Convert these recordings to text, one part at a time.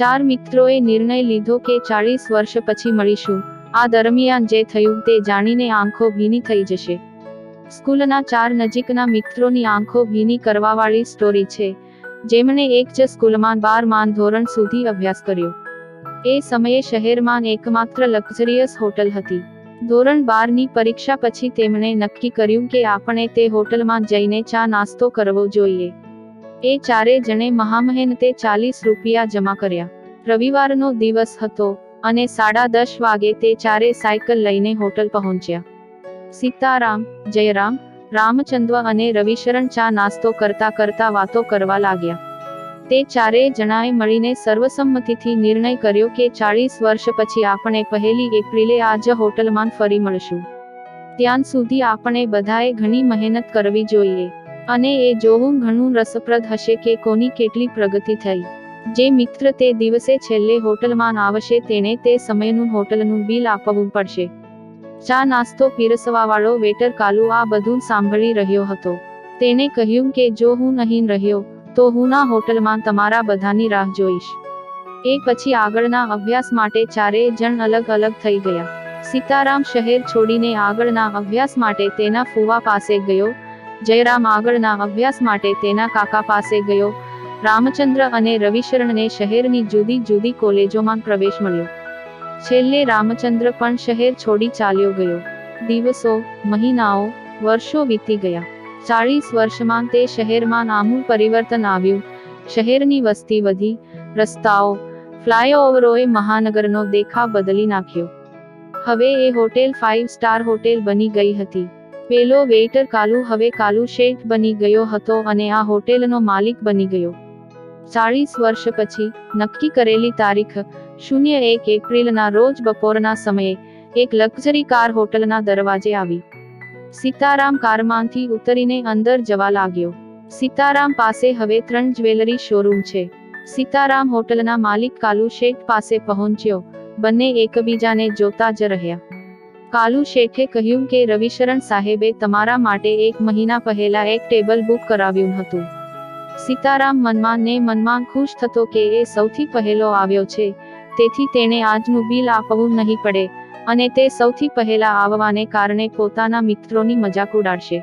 ચાર મિત્રોએ નિર્ણય લીધો કે ચાળીસ વર્ષ પછી મળીશું. આ દરમિયાન જે થયું તે જાણીને આંખો ભીની થઈ જશે. સ્કૂલના ચાર નજીકના મિત્રોની આંખો ભીની કરવાવાળી સ્ટોરી છે. જેમણે એક જ સ્કૂલમાં બાર માન ધોરણ સુધી અભ્યાસ કર્યો. એ સમયે શહેરમાં એકમાત્ર લક્ઝરિયસ હોટલ હતી. ધોરણ બારની પરીક્ષા પછી તેમણે નક્કી કર્યું કે આપણે તે હોટલમાં જઈને ચા નાસ્તો કરવો જોઈએ. એ ચારે જણે મહામહેનતે ચાલીસ રૂપિયા જમા કર્યા. રવિવારનો દિવસ હતો અને સાડા દસ વાગે તે ચારે સાયકલ લઈને હોટલ પહોંચ્યા. સીતારામ, જયરામ, રામચંદ્ર અને રવિશરણ ચા નાસ્તો કરતા કરતા વાતો કરવા લાગ્યા. તે ચારેય જણાએ મળીને સર્વસંમતિથી નિર્ણય કર્યો કે ચાળીસ વર્ષ પછી આપણે પહેલી એપ્રિલે આ જ હોટલમાં ફરી મળશું. ત્યાં સુધી આપણે બધાએ ઘણી મહેનત કરવી જોઈએ. અને એ જોવું ઘણું રસપ્રદ હશે કે કોની કેટલી પ્રગતિ થઈ. જે મિત્ર તે દિવસે છેલ્લે હોટલમાં આવશે તેણે તે સમયનું હોટલનું બિલ આપવું પડશે. ચા નાસ્તો પીરસવાવાળો વેટર કાલુ આ બધું સાંભળી રહ્યો હતો. તેણે કહ્યું કે જો હું નહીં રહ્યો, તો હું ના હોટલમાં તમારા બધાની રાહ જોઈશ. એ પછી આગળના અભ્યાસ માટે ચારેય જણ અલગ અલગ થઈ ગયા. સીતારામ શહેર છોડીને આગળના અભ્યાસ માટે તેના ફુવા પાસે ગયો જયરામ આગળના અભ્યાસ માટે તેના કાકા પાસે ગયો. રામચંદ્ર અને રવિશરણને શહેરની જુદી જુદી કોલેજોમાં પ્રવેશ મળ્યો. છેલ્લે રામચંદ્ર પણ શહેર છોડી ચાલ્યો ગયો. દિવસો, મહિનાઓ, વર્ષો વીતી ગયા. ચાળીસ વર્ષમાં તે શહેરમાં આમૂલ પરિવર્તન આવ્યું. શહેરની વસ્તી વધી, રસ્તાઓ, ફ્લાયઓવરોએ મહાનગરનો દેખાવ બદલી નાખ્યો. હવે એ હોટેલ ફાઇવ સ્ટાર હોટેલ બની ગઈ હતી. પેલો વેઇટર કાલુ, હવે કાલુ શેઠ બની ગયો હતો અને આ હોટેલનો માલિક બની ગયો. ચાળીસ વર્ષ પછી, નક્કી કરેલી તારીખ, શૂન્ય એક એપ્રિલના રોજ બપોરના સમયે, એક લક્ઝરી કાર હોટલના દરવાજે આવી. સીતારામ કારમાંથી ઉતરીને અંદર જવા લાગ્યો. સીતારામ પાસે હવે ત્રણ જ્વેલરી શોરૂમ છે. સીતારામ હોટલના માલિક કાલુ શેઠ પાસે પહોંચ્યો. બંને એકબીજાને જોતા જ રહ્યા. કાલુ શેઠે કહ્યું કે રવિશરણ સાહેબે તમારા માટે એક મહિના પહેલા એક ટેબલ બુક કરાવ્યું હતું. સીતારામ મનમાં ને મનમાં ખુશ થતો કે એ સૌથી પહેલો આવ્યો છે, તેથી તેણે આજનું બિલ આપવું નહીં પડે, અને તે સૌથી પહેલા આવવાને કારણે પોતાના મિત્રોની મજાક ઉડાડશે.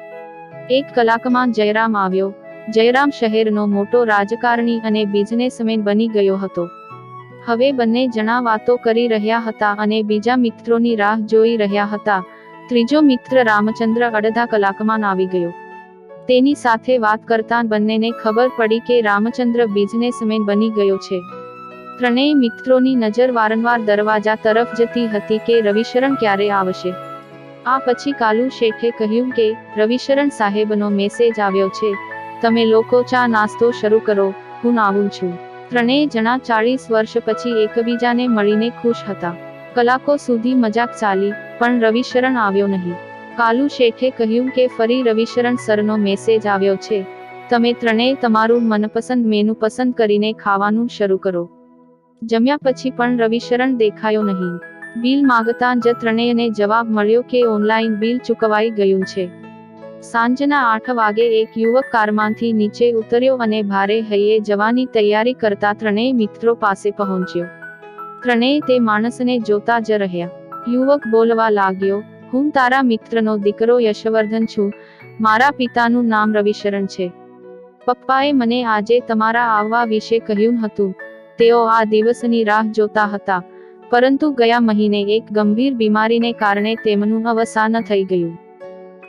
એક કલાકમાં જયરામ આવ્યો. જયરામ શહેરનો મોટો રાજકારણી અને બિઝનેસમેન બની ગયો હતો. હવે બંને જણા વાતો કરી રહ્યા હતા અને બીજા મિત્રોની રાહ જોઈ રહ્યા હતા. ત્રીજો મિત્ર રામચંદ્ર અડધા કલાકમાં આવી ગયો. તેની સાથે વાત કરતા બંનેને ખબર પડી કે રામચંદ્ર બિઝનેસમેન બની ગયો છે. ત્રણેય મિત્રોની નજર વારંવાર દરવાજા તરફ જતી હતી કે રવિશરણ ક્યારે આવશે. આ પછી કાલુ શેઠે કહ્યું કે, રવિશરણ સાહેબનો મેસેજ આવ્યો છે. તમે લોકો ચા નાસ્તો શરૂ કરો. હું આવું છું. ત્રણેય જણા ચાળીસ વર્ષ પછી એકબીજાને મળીને ખુશ હતા. કલાકો સુધી મજાક ચાલી, પણ રવિશરણ આવ્યો નહીં. કાલુ શેઠે કહ્યું કે ફરી રવિશરણ સરનો મેસેજ આવ્યો છે. તમે ત્રણેય તમારું મનપસંદ મેનુ પસંદ કરીને ખાવાનું શરૂ કરો. જમ્યા પછી પણ રવિશરણ દેખાયો નહીં. બિલ માગતા જ ત્રણેયને જવાબ મળ્યો કે ઓનલાઈન બિલ ચૂકવાઈ ગયું છે. સાંજના આઠ વાગે એક યુવક કારમાંથી નીચે ઉતર્યો અને ભારે હૈયે જવાની તૈયારી કરતા ત્રણેય મિત્રો પાસે પહોંચ્યો. ત્રણેય તે માણસને જોતા જ રહ્યા. યુવક બોલવા લાગ્યો, હું તારા મિત્રનો દીકરો યશવર્ધન છું. મારા પિતાનું નામ રવિશરણ છે. પપ્પાએ મને આજે તમારા આવવા વિશે કહ્યું હતું. તેઓ આ દિવસની રાહ જોતા હતા. પરંતુ ગયા મહિને એક ગંભીર બીમારીને કારણે તેમનું અવસાન થઈ ગયું.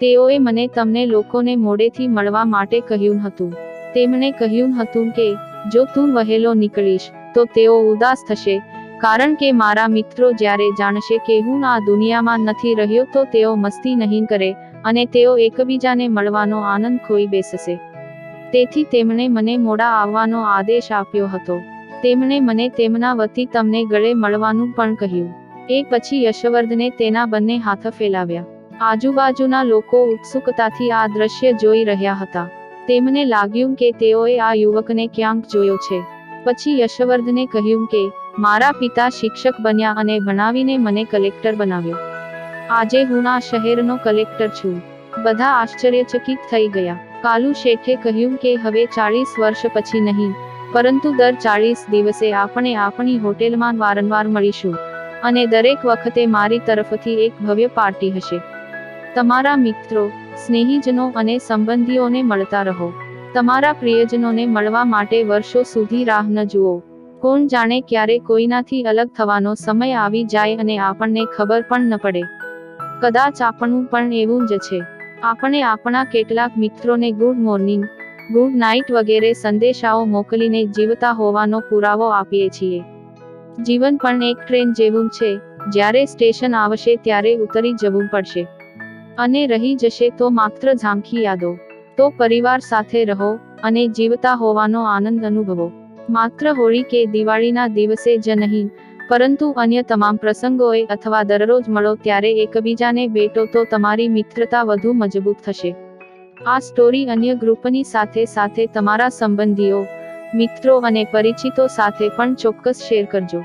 તેઓએ મને તમને લોકોને મોડેથી મળવા માટે કહ્યું હતું. તેમણે કહ્યું હતું કે, જો તું વહેલો નીકળીશ, તો તેઓ ઉદાસ થશે, કારણ કે મારા મિત્રો જ્યારે જાણશે કે હું આ દુનિયામાં નથી રહ્યો તો તેઓ મસ્તી નહીં કરે અને તેઓ એકબીજાને મળવાનો આનંદ ખોઈ બેસશે. તેથી તેમણે મને મોડા આવવાનો આદેશ આપ્યો હતો. તેમણે મને તેમના વતી તમને ગળે મળવાનું પણ કહ્યું. એ પછી યશવર્ધને તેના બંને હાથ ફેલાવ્યા. આજુબાજુના લોકો ઉત્સુકતાથી આ દ્રશ્ય જોઈ રહ્યા હતા. તેમને લાગ્યું કે તેઓએ આ યુવકને ક્યાંક જોયો છે. પછી યશવર્ધને કહ્યું કે, મારા પિતા શિક્ષક બન્યા અને ભણાવીને મને કલેક્ટર બનાવ્યો. આજે હું આ શહેરનો કલેક્ટર છું. બધા આશ્ચર્યચકિત થઈ ગયા. કાલુ શેઠે કહ્યું કે, હવે ચાળીસ વર્ષ પછી નહીં, પરંતુ દર ચાળીસ દિવસે આપણે આપણી હોટેલમાં વારંવાર મળીશું. અને દરેક વખતે મારી તરફથી એક ભવ્ય પાર્ટી હશે. તમારા મિત્રો, સ્નેહીજનો અને સંબંધીઓને મળતા રહો. તમારા પ્રિયજનોને મળવા માટે વર્ષો સુધી રાહ ન જુઓ. કોણ જાણે ક્યારે કોઈનાથી અલગ થવાનો સમય આવી જાય અને આપણને ખબર પણ ન પડે. કદાચ આપણું પણ એવું જ છે. આપણે આપણા કેટલાક મિત્રોને ગુડ મોર્નિંગ ગુડ નાઇટ વગેરે સંદેશાઓ મોકલીને જીવતા હોવાનો પુરાવો આપીએ છીએ. જીવન પણ એક ટ્રેન જેવું છે. જ્યારે સ્ટેશન આવશે ત્યારે ઉતરી જવું પડશે. અને રહી જશે તો માત્ર ઝાંખી યાદો. તો પરિવાર સાથે રહો અને જીવતા હોવાનો આનંદ અનુભવો. માત્ર હોળી કે દિવાળીના દિવસે જ નહીં, પરંતુ અન્ય તમામ પ્રસંગોએ અથવા દરરોજ મળો ત્યારે એકબીજાને ભેટો તો તમારી મિત્રતા વધુ મજબૂત થશે. આ સ્ટોરી અન્ય ગ્રુપની સાથે સાથે તમારા સંબંધીઓ, મિત્રો અને પરિચિતો સાથે પણ ચોક્કસ શેર કરજો.